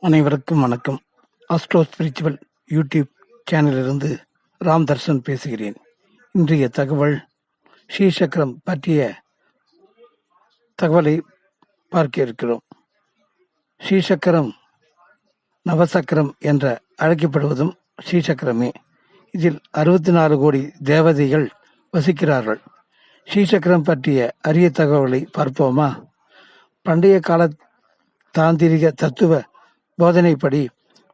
அனைவருக்கும் வணக்கம். Astro spiritual YouTube சேனலிலிருந்து ராம் தர்ஷன் பேசுகிறேன். இன்றைய தகவல் ஸ்ரீசக்கரம் பற்றிய தகவலை பார்க்க இருக்கிறோம். ஸ்ரீசக்கரம் நவசக்கரம் என்ற அழைக்கப்படுவதும் ஸ்ரீசக்கரமே. இதில் அறுபத்தி நாலு கோடி தேவதைகள் வசிக்கிறார்கள். ஸ்ரீசக்கரம் பற்றிய அரிய தகவலை பார்ப்போமா? பண்டைய கால தாந்திரிக தத்துவ போதனைப்படி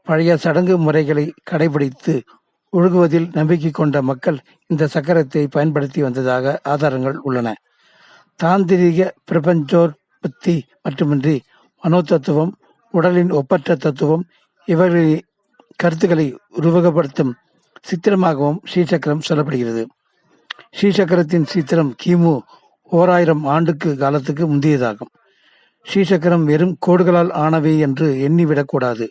பழைய சடங்கு முறைகளை கடைபிடித்து ஒழுகுவதில் நம்பிக்கை கொண்ட மக்கள் இந்த சக்கரத்தை பயன்படுத்தி வந்ததாக ஆதாரங்கள் உள்ளன. தாந்திரிக பிரபஞ்சோற்பத்தி மட்டுமின்றி மனோதத்துவம் உடலின் ஒப்பற்ற தத்துவம் இவர்களின் கருத்துக்களை உருவகப்படுத்தும் சித்திரமாகவும் ஸ்ரீசக்கரம் சொல்லப்படுகிறது. ஸ்ரீசக்கரத்தின் சித்திரம் கிமு ஓராயிரம் ஆண்டுக்கு காலத்துக்கு முந்தையதாகும். ஸ்ரீசக்கரம் வெறும் கோடுகளால் ஆனவை என்று எண்ணிவிடக்கூடாது.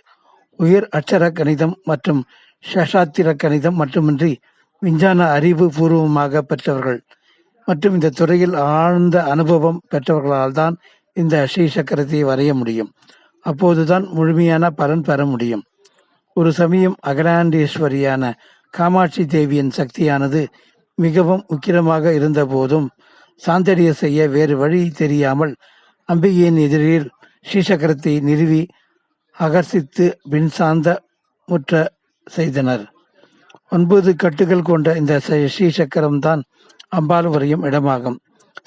உயர் அட்சர கணிதம் மற்றும் சசாத்திர கணிதம் மட்டுமின்றி விஞ்ஞான அறிவு பூர்வமாக பெற்றவர்கள். மற்றும் இந்த துறையில் ஆழ்ந்த அனுபவம் பெற்றவர்களால் தான் இந்த ஸ்ரீசக்கரத்தை வரைய முடியும். அப்போதுதான் முழுமையான பலன் பெற முடியும். ஒரு சமயம் அகலாண்டேஸ்வரியான காமாட்சி தேவியின் சக்தியானது மிகவும் உக்கிரமாக இருந்த போதும் சாந்தடிய செய்ய வேறு வழி தெரியாமல் அம்பிகையின் எதிரில் ஸ்ரீசக்கரத்தை நிறுவி அகர்சித்து பின்சாந்த முற்ற செய்தனர். ஒன்பது கட்டுகள் கொண்ட இந்த ஸ்ரீசக்கரம் தான் அம்பாள் வரையும் இடமாகும்.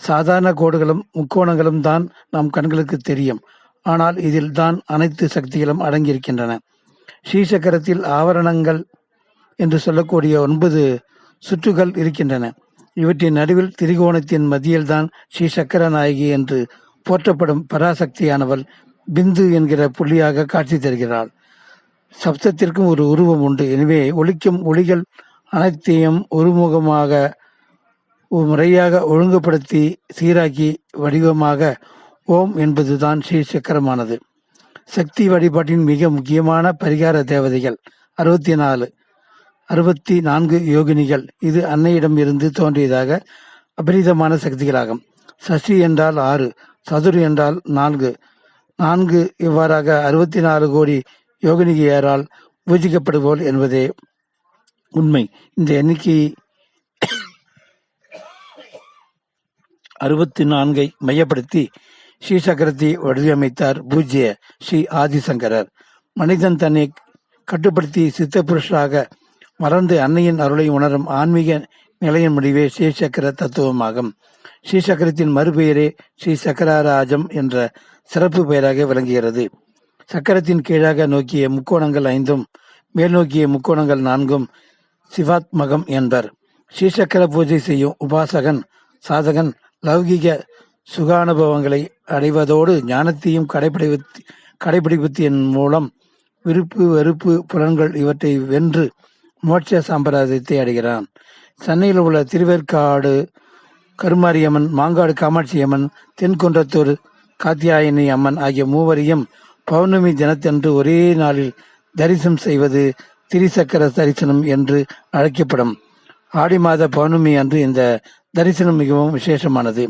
சாதாரண கோடுகளும் முக்கோணங்களும் தான் நம் கண்களுக்கு தெரியும். ஆனால் இதில் தான் அனைத்து சக்திகளும் அடங்கியிருக்கின்றன. ஸ்ரீசக்கரத்தில் ஆவரணங்கள் என்று சொல்லக்கூடிய ஒன்பது சுற்றுகள் இருக்கின்றன. இவற்றின் நடுவில் திரிகோணத்தின் மத்தியில்தான் ஸ்ரீ சக்கர நாயகி என்று போற்றப்படும் பராசக்தியானவள் பிந்து என்கிற புள்ளியாக காட்சி தருகிறாள். சப்தத்திற்கும் ஒரு உருவம் உண்டு. எனவே ஒழிக்கும் ஒளிகள் அனைத்தையும் ஒருமுகமாக முறையாக ஒழுங்குபடுத்தி சீராக்கி வடிவமாக ஓம் என்பதுதான் ஸ்ரீ சக்கரமானது சக்தி வழிபாட்டின் மிக முக்கியமான பரிகார தேவதைகள். அறுபத்தி நாலு அறுபத்தி நான்கு யோகினிகள். இது அன்னையிடம் இருந்து தோன்றியதாக அபரிதமான சக்திகளாகும். சசி என்றால் ஆறு சதுர் என்றால் நான்கு. நான்கு இவ்வாறாக அறுபத்தி நாலு கோடி யோகினிகையரால் பூஜிக்கப்படுவோல் என்பதே உண்மை. இந்த எண்ணிக்கை அறுபத்தி நான்கை மையப்படுத்தி ஸ்ரீ சக்கரத்தை வடிவமைத்தார் பூஜ்ய ஸ்ரீ ஆதிசங்கரர். மனிதன் தன்னை கட்டுப்படுத்தி சித்த புருஷராக மறந்து அன்னையின் அருளை உணரும் ஆன்மீக நிலையின் முடிவே ஸ்ரீசக்கர தத்துவமாகும். ஸ்ரீசக்கரத்தின் மறுபெயரே ஸ்ரீ சக்கரராஜம் என்ற சிறப்பு பெயராக விளங்குகிறது. சக்கரத்தின் கீழாக நோக்கிய முக்கோணங்கள் ஐந்தும் மேல் நோக்கிய முக்கோணங்கள் நான்கும் சிவாத்மகம் என்பர். ஸ்ரீசக்கர பூஜை செய்யும் உபாசகன் சாதகன் லௌகிக சுகானுபவங்களை அடைவதோடு ஞானத்தையும் கடைபிடி கடைபிடிப்பத்தின் மூலம் விருப்பு வெறுப்பு புலன்கள் இவற்றை வென்று மோட்ச சம்பிரதாயத்தை அடைகிறான். சென்னையில் உள்ள திருவேற்காடு கருமாரியம்மன் மாங்காடு காமாட்சி அம்மன் தென்குன்றத்தூர் காத்தியாயனி அம்மன் ஆகிய மூவரையும் பௌர்ணமி தினத்தன்று ஒரே நாளில் தரிசனம் செய்வது திரிசக்கர தரிசனம் என்று அழைக்கப்படும். ஆடி மாத பௌர்ணமி அன்று இந்த தரிசனம் மிகவும் விசேஷமானது.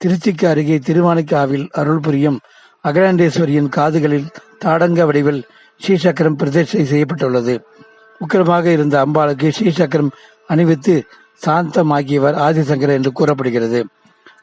திருச்சிக்கு அருகே திருவானைக்காவில் அருள் புரியும் அகிலாண்டேஸ்வரியின் காதுகளில் தாடங்க வடிவில் ஸ்ரீசக்கரம் பிரதிஷ்டை செய்யப்பட்டுள்ளது. உக்கிரமாக இருந்த அம்பாளுக்கு ஸ்ரீசக்கரம் அணிவித்து சாந்தமாகியவர் ஆதிசங்கரர் என்று கூறப்படுகிறது.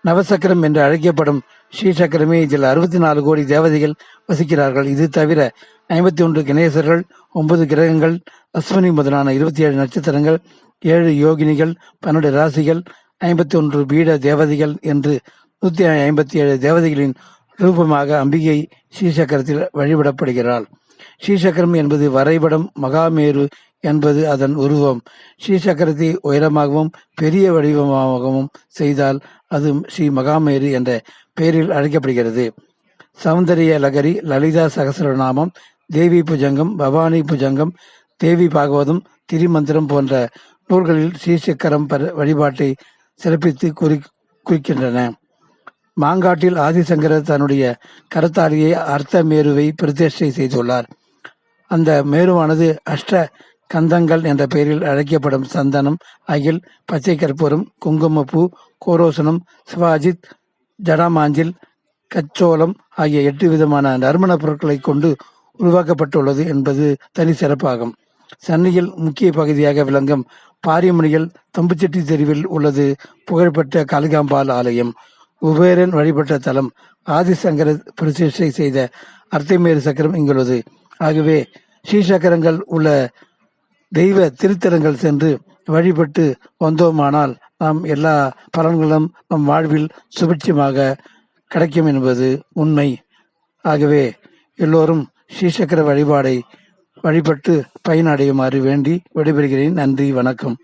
நவசக்கரம் என்று அழைக்கப்படும் ஸ்ரீசக்கரமே இதில் அறுபத்தி நாலு கோடி தேவதைகள் வசிக்கிறார்கள். இது தவிர ஐம்பத்தி ஒன்று கணேசர்கள் ஒன்பது கிரகங்கள் அஸ்வினி முதலான இருபத்தி ஏழு நட்சத்திரங்கள் ஏழு யோகினிகள் பன்னெண்டு ராசிகள் ஐம்பத்தி ஒன்று பீட தேவதைகள் என்று நூத்தி ஐம்பத்தி ஏழு தேவதைகளின் ரூபமாக அம்பிகை ஸ்ரீசக்கரத்தில் வழிபடப்படுகிறாள். ஸ்ரீசக்கரம் என்பது வரைபடம் மகாமேரு என்பது அதன் உருவம். ஸ்ரீ சக்கரத்தை உயரமாகவும் பெரிய வடிவமாகவும் செய்தால் அது ஸ்ரீ மகாமேரு என்ற பெயரில் அழைக்கப்படுகிறது. சௌந்தரிய லகரி லலிதா சகசரநாமம் தேவி புஜங்கம் பவானி புஜங்கம் தேவி பாகவதம் திரிமந்திரம் போன்ற நூல்களில் ஸ்ரீசக்கரம் வழிபாட்டை சிறப்பித்து குறி குறிக்கின்றன. மாங்காட்டில் ஆதிசங்கரர் தன்னுடைய கரத்தாலேயே அர்த்த மேருவை பிரதிஷ்டை செய்துள்ளார். அந்த மேருவானது அஷ்ட கந்தங்கள் என்ற பெயரில் அழைக்கப்படும் சந்தனம் அகில் பச்சை கற்பூரம் குங்குமப்பூ கோரோசனம் சிவாஜித் ஜடாமாஞ்சில் கச்சோளம் ஆகிய எட்டு விதமான நறுமணப் பொருட்களை கொண்டு உருவாக்கப்பட்டுள்ளது என்பது தனி சிறப்பாகும். சென்னையில் முக்கிய பகுதியாக விளங்கும் பாரிமணியில் தம்புச்செட்டி தெருவில் உள்ளது புகழ்பெற்ற காளிகாம்பாள் ஆலயம். குபேரன் வழிபட்ட தலம் ஆதிசங்கர பிரதிஷ்டை செய்த அர்த்தமேறு சக்கரம் இங்குள்ளது. ஆகவே ஸ்ரீசக்கரங்கள் உள்ள தெய்வ திருத்தலங்கள் சென்று வழிபட்டு வந்தோமானால் நாம் எல்லா பலன்களும் நம் வாழ்வில் சுபிட்சமாக கிடைக்கும் என்பது உண்மை. ஆகவே எல்லோரும் ஸ்ரீசக்கர வழிபாடை வழிபட்டு பயனடையுமாறு வேண்டி விடைபெறுகிறேன். நன்றி வணக்கம்.